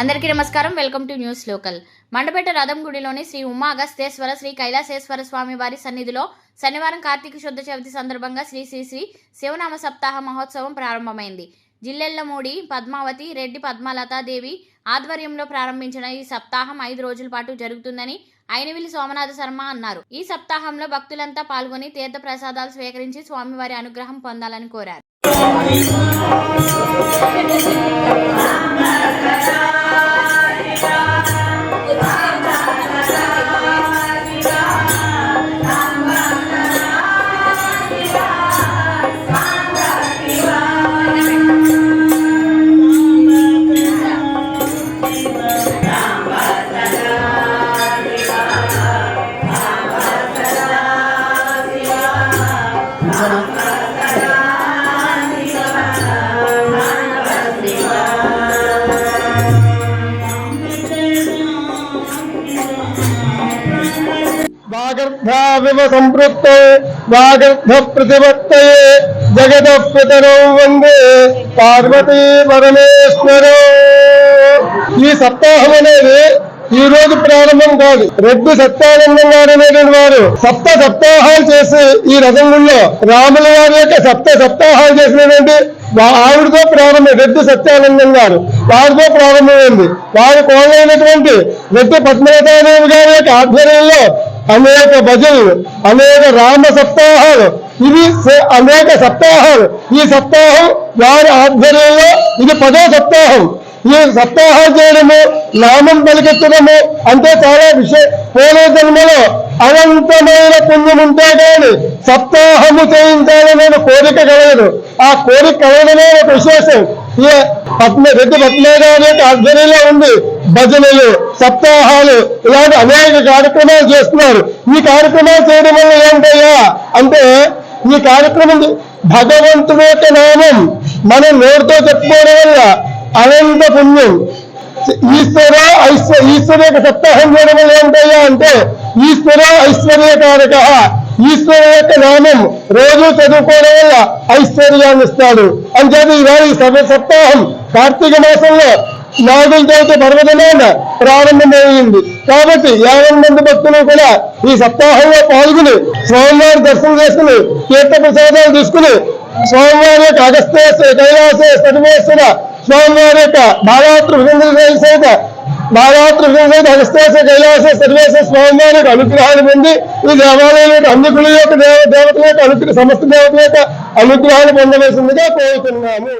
అందరికీ నమస్కారం. Welcome to news local. Mandapeta రథం గుడిలోని శ్రీ ఉమా అగస్తేశ్వర శ్రీ కైలాసేశ్వర స్వామి వారి సన్నిధిలో శనివారం కార్తీక శుద్ధ చవితి సందర్భంగా శ్రీ శ్రీ శ్రీ శివనామ సప్తాహ మహోత్సవం ప్రారంభమైంది. జిల్లెళ్ళమూడి పద్మావతి రెడ్డి పద్మలతాదేవి ఆధ్వర్యంలో ప్రారంభించిన ఈ సప్తాహం ఐదు రోజుల పాటు జరుగుతుందని అయినవిల్లి సోమనాథ శర్మ అన్నారు. ఈ సప్తాహంలో భక్తులంతా పాల్గొని తీర్థ ప్రసాదాలు స్వీకరించి స్వామివారి అనుగ్రహం పొందాలని కోరారు. వాగర్ధావివ సంపృక్తే వాగర్ధ ప్రతిపత్తయే జగత పితరౌ వందే పార్వతీ పరమేశ్వరు ఈ సప్తాహం అనేది ఈ రోజు ప్రారంభం కాదు. రెడ్డి సత్యానందం గారు అనేటువంటి వారు సప్త సప్తాహాలు చేసి ఈ రథంలో రాముల వారి యొక్క సప్త సప్తాహాలు చేసినటువంటి ఆవిడతో ప్రారంభం రెడ్డి సత్యానందం గారు. వారితో ప్రారంభమైంది. వారి కోలైనటువంటి రెడ్డి పద్మనాథాదేవి గారి యొక్క ఆధ్వర్యంలో అనేక భజనలు అనేక రామ సప్తాహాలు. ఇవి అనేక సప్తాహాలు. ఈ సప్తాహం వారి ఆధ్వర్యంలో ఇది పదో సప్తాహం. ఈ సప్తాహాలు చేయడము నామం పలికెత్తడము అంటే చాలా విషయ పూర్వ జన్మలో అనంతమైన పుణ్యం ఉంటే కానీ సప్తాహము చేయించాలనే కోరిక కలగదు. ఆ కోరిక కలగడమే ఒక విశేషం. రెడ్డి పద్మనాభ యొక్క ఆధ్వర్యంలో ఉంది. భజనలు సప్తాహాలు ఇలాంటి అనేక కార్యక్రమాలు చేస్తున్నారు. ఈ కార్యక్రమాలు చేయడం వల్ల ఏంటయ్యా అంటే ఈ కార్యక్రమం భగవంతుడి యొక్క నామం. మనం నోటితో చెప్పుకోవడం వల్ల? అనంత పుణ్యం. ఈశ్వర ఐశ్వర్య ఈశ్వర యొక్క సప్తాహం చేయడం వల్ల ఏంటయ్యా అంటే ఈశ్వర ఐశ్వర్యకారక. ఈశ్వరు యొక్క నామం రోజు చదువుకోవడం వల్ల ఐశ్వర్యాన్ని ఇస్తాడు. అంచేది ఈవేళ ఈ సభ సప్తాహం కార్తీక మాసంలో నాగుల దేవత పర్వదినాన ప్రారంభమైంది. కాబట్టి యాభై మంది భక్తులు కూడా ఈ సప్తాహంలో పాల్గొని స్వామివారి దర్శనం చేసుకుని తీర్థ ప్రసాదాలు తీసుకుని స్వామివారి యొక్క అగస్త్యేశ్వర కైలాస సర్వేశ్వర స్వామివారి యొక్క బాలాత్ర సహిత బాలాత్ర విజేంద్ర కైలాస సర్వేశ స్వామివారి యొక్క అనుగ్రహాన్ని పొంది ఈ దేవాలయం యొక్క అందుకుల యొక్క దేవ దేవతల యొక్క అనుగ్రహ సమస్త దేవతల యొక్క అనుగ్రహాన్ని పొందవలసిందిగా కోరుతున్నాము